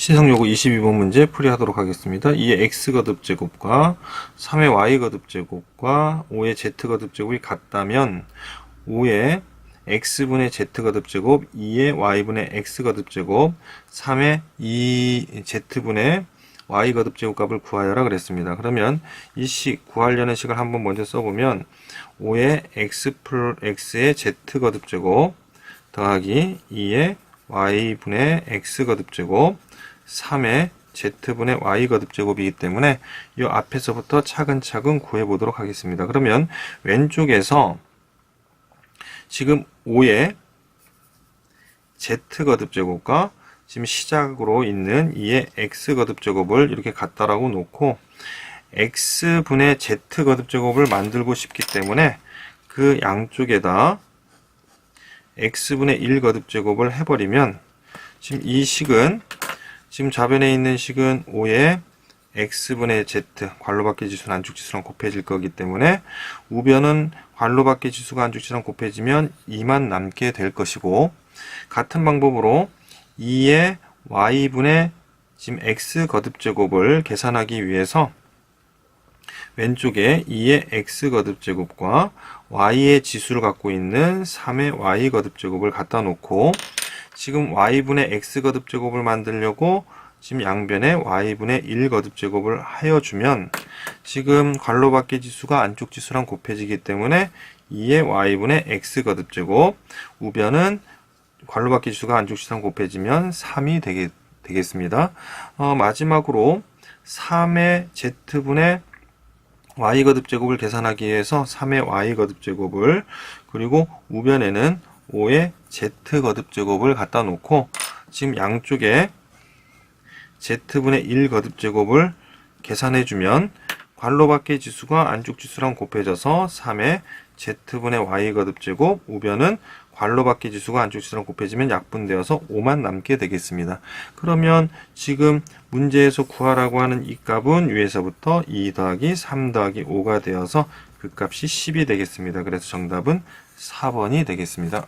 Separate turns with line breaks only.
신성요구 22번 문제 풀이하도록 하겠습니다. 2의 x거듭 제곱과 3의 y거듭 제곱과 5의 z거듭 제곱이 같다면 5의 x분의 z거듭 제곱, 2의 y분의 x거듭 제곱, 3의 2z분의 y거듭 제곱 값을 구하여라 그랬습니다. 그러면 이 식, 구하려는 식을 한번 먼저 써보면 5의 x 플 x의 z거듭 제곱 더하기 2의 y분의 x거듭 제곱 3의 z분의 y거듭제곱이기 때문에 이 앞에서부터 차근차근 구해보도록 하겠습니다. 그러면 왼쪽에서 지금 5의 z거듭제곱과 지금 시작으로 있는 2의 x거듭제곱을 이렇게 갖다라고 놓고 x분의 z거듭제곱을 만들고 싶기 때문에 그 양쪽에다 x분의 1 거듭제곱을 해버리면 지금 이 식은 지금 좌변에 있는 식은 5의 x분의 z 괄호밖의 지수는 안축 지수랑 곱해질 거기 때문에 우변은 괄호밖의 지수가 안축 지수랑 곱해지면 2만 남게 될 것이고 같은 방법으로 2의 y분의 지금 x 거듭제곱을 계산하기 위해서 왼쪽에 2의 x 거듭제곱과 y의 지수를 갖고 있는 3의 y 거듭제곱을 갖다 놓고 지금 y분의 x 거듭제곱을 만들려고 지금 양변에 y분의 1 거듭제곱을 하여 주면 지금 괄호밖의 지수가 안쪽 지수랑 곱해지기 때문에 2의 y분의 x 거듭제곱 우변은 괄호밖의 지수가 안쪽 지수랑 곱해지면 3이 되겠, 되겠 습니다. 어, 마지막으로 3의 z분의 y 거듭제곱을 계산하기 위해서 3의 y 거듭제곱을 그리고 우변에는 5의 z 거듭 제곱을 갖다 놓고 지금 양쪽에 z분의 1 거듭 제곱을 계산해 주면 괄호밖의 지수가 안쪽 지수랑 곱해져서 3의 z분의 y 거듭 제곱 우변은 괄호밖의 지수가 안쪽 지수랑 곱해지면 약분되어서 5만 남게 되겠습니다. 그러면 지금 문제에서 구하라고 하는 이 값은 위에서부터 2 더하기 3 더하기 5가 되어서 그 값이 10이 되겠습니다. 그래서 정답은 4번이 되겠습니다.